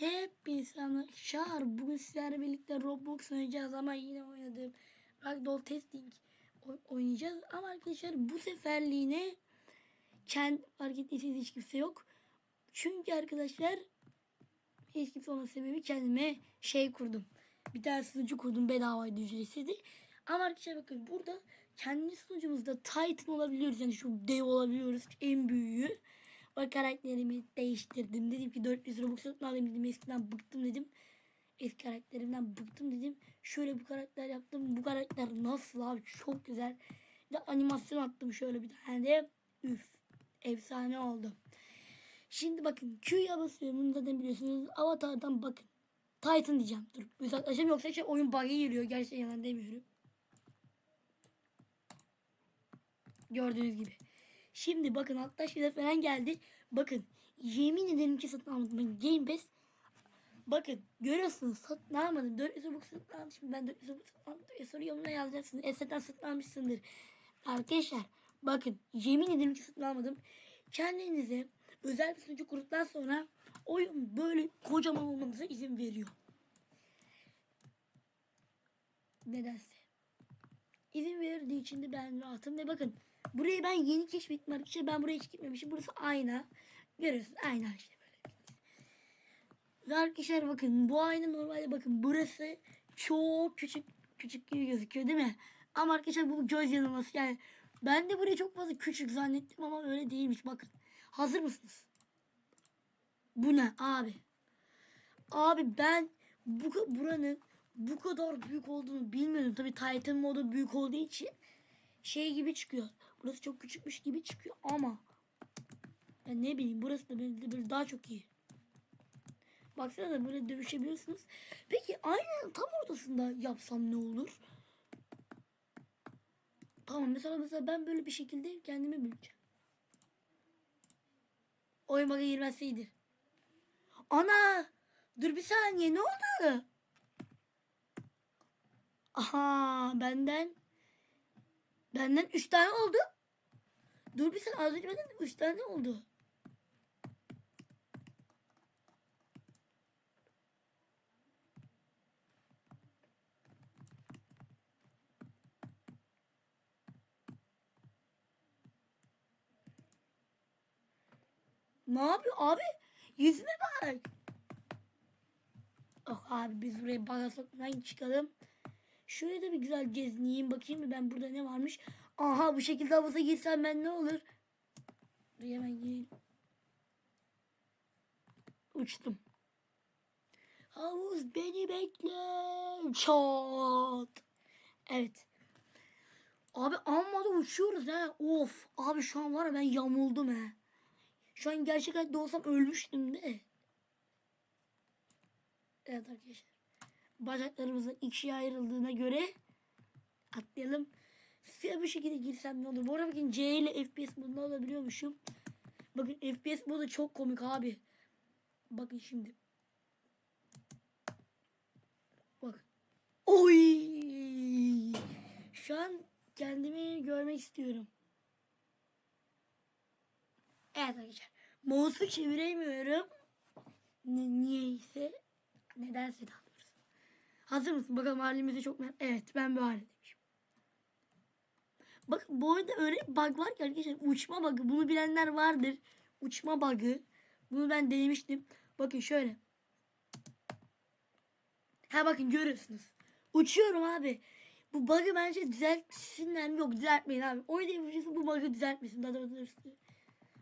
Hep insanlar şar bugün sizlerle birlikte Roblox oynayacağız ama yine oynadığım Ragdoll Testing oy- oynayacağız. Ama arkadaşlar bu seferliğine kendi fark ettiyseniz hiç kimse yok. Çünkü arkadaşlar hiç kimse olma sebebi kendime şey kurdum. Bir tane sunucu kurdum bedavaydı ücretsizdi. Ama arkadaşlar bakın burada kendi sunucumuzda Titan olabiliyoruz. Yani şu dev olabiliyoruz. En büyüğü. O karakterimi değiştirdim. Dedim ki 400 Robux alayım dedim. Eskiden bıktım dedim. Eski karakterimden bıktım dedim. Şöyle bir karakter yaptım. Bu karakter nasıl abi çok güzel. Bir de animasyon attım şöyle bir tane de. Üf. Efsane oldu. Şimdi bakın Q'ya basıyorum. Bunu zaten biliyorsunuz. Avatar'dan bakın. Titan diyeceğim. Dur uzaklaşayım yoksa şey oyun bug'a giriyor. Gerçekten yalan demiyorum. Gördüğünüz gibi. Şimdi bakın altta şeyler falan geldi. Bakın yemin ederim ki satın almadım. Game Pass Bakın görüyorsunuz satın almadım. 400 Robux satın almışım. Ben 400 Robux satın almadım. E soru yorumuna yazacaksınız. E zaten satın almışsındır. Arkadaşlar bakın yemin ederim ki satın almadım. Kendinize özel bir sunucu kurduktan sonra oyun böyle kocaman olmanıza izin veriyor. Nedense. İzin verdiği için de ben rahatım ve bakın burayı ben yeni keşfettim arkadaşlar. Ben buraya hiç gitmemişim. Burası ayna. Görüyorsunuz ayna işte böyle. Ve arkadaşlar bakın bu ayna normalde bakın burası çok küçük küçük gibi gözüküyor değil mi? Ama arkadaşlar bu göz yanılması yani ben de burayı çok fazla küçük zannettim ama öyle değilmiş bakın. Hazır mısınız? Bu ne abi? Abi ben bu buranın bu kadar büyük olduğunu bilmiyordum. Tabii Titan modu büyük olduğu için şey gibi çıkıyor. Burası çok küçükmüş gibi çıkıyor ama ben ne bileyim burası da böyle, böyle daha çok iyi. Baksana da böyle dövüşebiliyorsunuz. Peki aynen tam ortasında yapsam ne olur? Tamam mesela mesela ben böyle bir şekilde kendimi bana girmezse iyidir. Ana! Dur bir saniye ne oldu? Aha benden benden 3 tane oldu. Dur bir saniye az önce benden 3 tane oldu. Ne yapıyor abi? Yüzüne bak. Oh abi biz buraya baga sokmadan çıkalım. Şöyle de bir güzel gezineyim bakayım mı ben burada ne varmış. Aha bu şekilde havuza girsem ben ne olur? Buraya hemen gireyim. Uçtum. Havuz beni bekle. Çat. Evet. Abi amma da uçuyoruz ha. Of. Abi şu an var ya ben yamuldum ha. Şu an gerçek hayatta olsam ölmüştüm de. Evet arkadaşlar. Bacaklarımızın ikiye ayrıldığına göre atlayalım. Size bu şekilde girsem ne olur? Bu arada bakın C ile FPS modunda olabiliyormuşum. Bakın FPS modu çok komik abi. Bakın şimdi. Bak. Oy! Şu an kendimi görmek istiyorum. Evet arkadaşlar. Mouse'u çeviremiyorum. Niyeyse. Nedense daha. Hazır mısın? Bakalım halimizi çok merak Evet ben bir halindeymişim. Bak bu arada öyle bug var ki arkadaşlar. Uçma bug'ı. Bunu bilenler vardır. Uçma bug'ı. Bunu ben denemiştim. Bakın şöyle. Ha bakın görüyorsunuz. Uçuyorum abi. Bu bug'ı bence düzeltsinler mi? Yok düzeltmeyin abi. Oyun yapıcısı bu bug'ı düzeltmesin. Daha doğrusu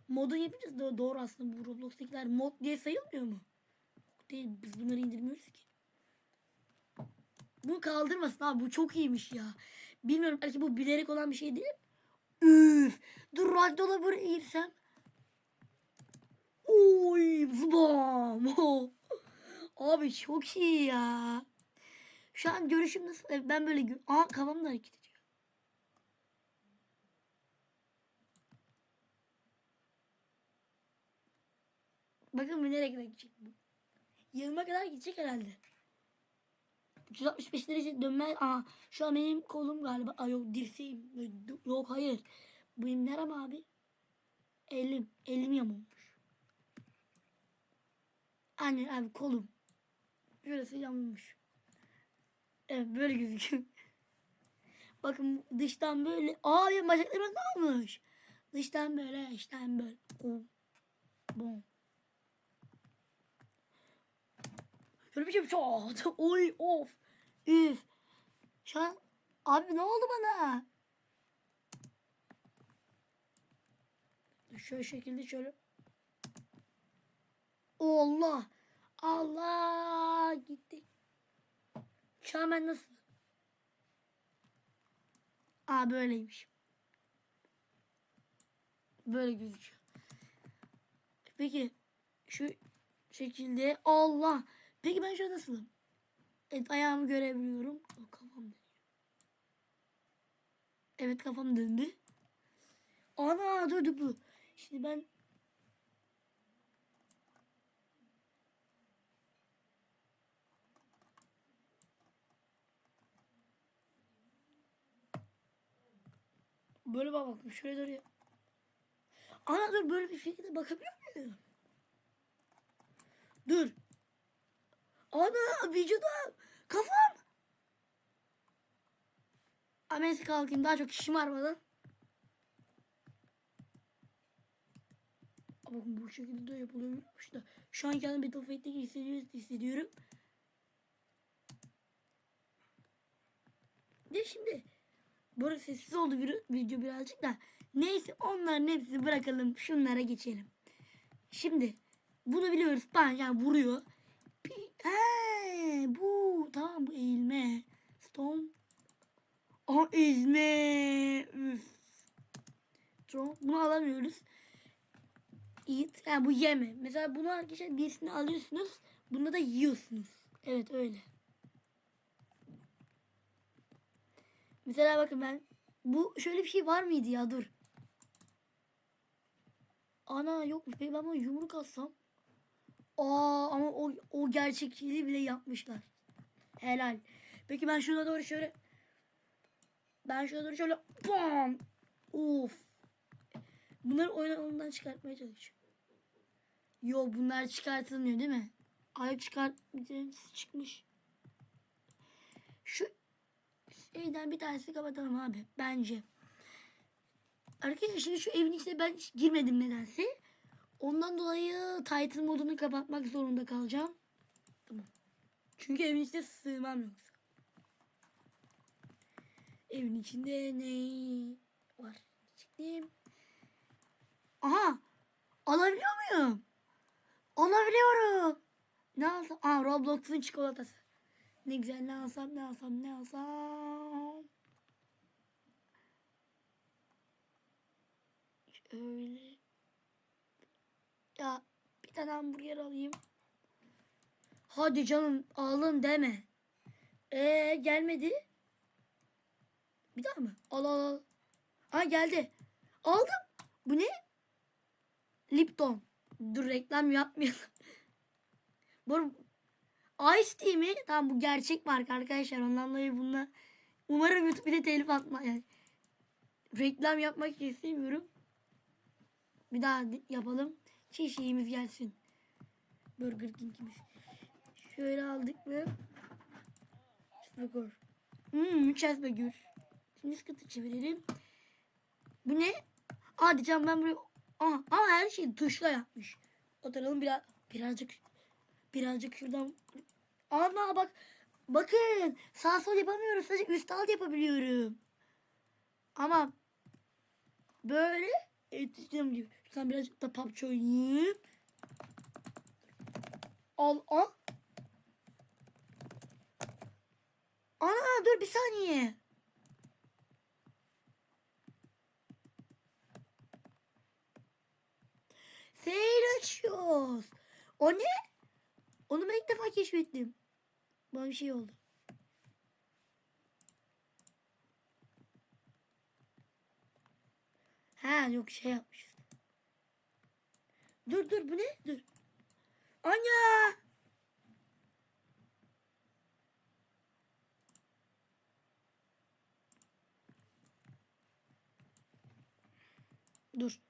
modun da doğru aslında bu Roblox'takiler mod diye sayılmıyor mu? Değil biz bunları indirmiyoruz ki. Bunu kaldırmasın abi bu çok iyiymiş ya. Bilmiyorum belki bu bilerek olan bir şey değil. Üf. Dur buraya girsem. Oy zbam. Abi çok iyi ya. Şu an görüşüm nasıl? Ben böyle Aa kafam da hareket ediyor. Bakın kadar gidecek bu. 20'e kadar gidecek herhalde. 365 derece dönme. Aa şu an benim kolum galiba. Aa yok dirseğim. Yok hayır. Benim nerem abi? Elim. Elim yamulmuş. Anne abi kolum. Şurası yamulmuş. Evet böyle gözüküyor. Bakın dıştan böyle. Aa benim bacaklarım olmuş? Dıştan böyle, içten böyle. Bom. Bom. Şöyle bir şey çat. Oy of. Üf. Şu an abi ne oldu bana? Şöyle şekilde şöyle. Allah. Allah gitti. Şu an ben nasıl? Aa böyleymiş. Böyle gözüküyor. Peki şu şekilde Allah. Peki ben şu an nasılım? Evet ayağımı görebiliyorum. O, kafam dönüyor. Evet kafam döndü. Ana dur bu. Şimdi ben Böyle bak bakayım şuraya doğru. Ana dur böyle bir şekilde bakabiliyor muyum? Dur. Ana vücudum. Kafam. Amesi kalkayım daha çok işim varmadan. Bakın bu şekilde de yapılıyormuş da. Şu an kendimi Battlefield'de hissediyorum. hissediyorum. De şimdi Burası sessiz oldu video birazcık da. Neyse onların hepsini bırakalım. Şunlara geçelim. Şimdi bunu biliyoruz. Ben yani vuruyor. He, bu tamam bu eğilme. Stone. Aha ezme. Üf. Stone. Bunu alamıyoruz. Eat. Yani bu yeme. Mesela bunu arkadaşlar birisini alıyorsunuz. Bunu da yiyorsunuz. Evet öyle. Mesela bakın ben bu şöyle bir şey var mıydı ya dur. Ana yokmuş. Peki ben bunu yumruk atsam. Aa ama o, o gerçekçiliği bile yapmışlar. Helal. Peki ben şuna doğru şöyle ben şuna doğru şöyle bam. Of. Bunları oyun alanından çıkartmaya çalışıyorum. Yo bunlar çıkartılmıyor değil mi? Ayak çıkart çıkmış. Şu şeyden bir tanesi kapatalım abi bence. Arkadaşlar şimdi şu evin içine ben hiç girmedim nedense. Ondan dolayı title modunu kapatmak zorunda kalacağım. Tamam. Çünkü evin içine sığmam yoksa. Evin içinde ne var? Çıktım. Aha! Alabiliyor muyum? Alabiliyorum. Ne alsam? Aa Roblox'un çikolatası. Ne güzel ne alsam ne alsam ne alsam. Şöyle. Ya bir tane hamburger alayım. Hadi canım alın deme. Ee gelmedi. Bir daha mı? Al al al. Ha geldi. Aldım. Bu ne? Lipton. Dur reklam yapmayalım. Bu Ice Tea mi? Tamam bu gerçek marka arkadaşlar. Ondan dolayı bununla umarım YouTube bir de telif atma yani. Reklam yapmak istemiyorum. Bir daha yapalım. Şeyimiz gelsin. Burger King'imiz. Şöyle aldık mı? Cheeseburger. Hmm, cheeseburger. Şimdi sıkıntı çevirelim. Bu ne? Hadi canım ben buraya... Aha, ama her şeyi tuşla yapmış. Oturalım biraz, birazcık birazcık şuradan. Ama bak bakın sağ sol yapamıyorum. Sadece üst alt yapabiliyorum. Ama böyle evet istediğim gibi. Şuradan birazcık da PUBG oynayayım. Al al. Ana dur bir saniye. Seyir açıyoruz. O ne? Onu ben ilk defa keşfettim. Bana bir şey oldu. Ha yok şey yapmışız. Dur dur bu ne? Dur. Anya! Dur.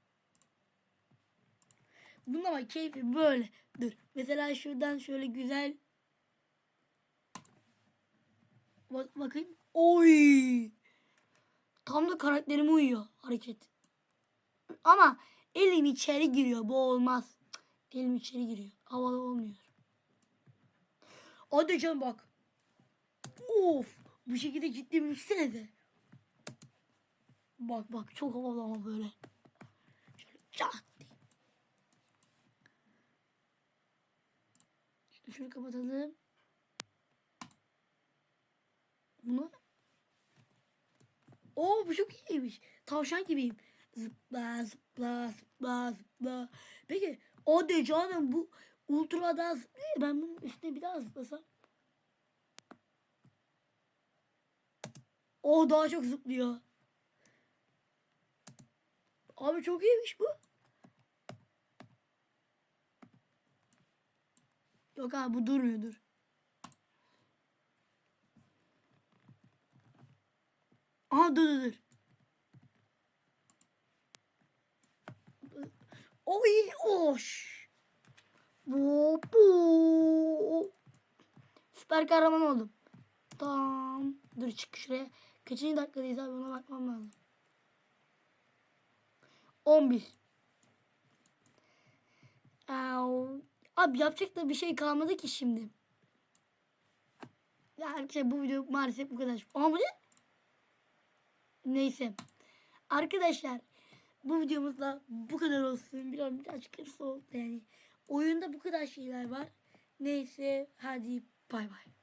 Bunda bak keyfi böyle. Dur. Mesela şuradan şöyle güzel. Bak, bakayım. Oy. Tam da karakterime uyuyor hareket. Ama elim içeri giriyor. Bu olmaz. Elim içeri giriyor. Havalı olmuyor. Hadi canım bak. Of. Bu şekilde ciddi bir de. Bak bak çok havalı ama böyle. Şöyle çat şunu kapatalım. Bunu. Oo bu çok iyiymiş. Tavşan gibiyim. Zıpla zıpla zıpla zıpla. Peki o de canım bu ultrada zıplıyor. Ben bunun üstüne bir daha zıplasam. O daha çok zıplıyor. Abi çok iyiymiş bu. Yok abi bu durmuyor dur. Aha dur dur dur. Oy oş. Bu bu. Süper kahraman oldum. Tamam. Dur çık şuraya. Kaçıncı dakikadayız abi ona bakmam lazım. 11. Au. Abi yapacak da bir şey kalmadı ki şimdi. Ya arkadaşlar bu video maalesef bu kadar. Ama bu ne? Neyse. Arkadaşlar bu videomuzda bu kadar olsun. Biraz birazcık kısa oldu yani. Oyunda bu kadar şeyler var. Neyse hadi bay bay.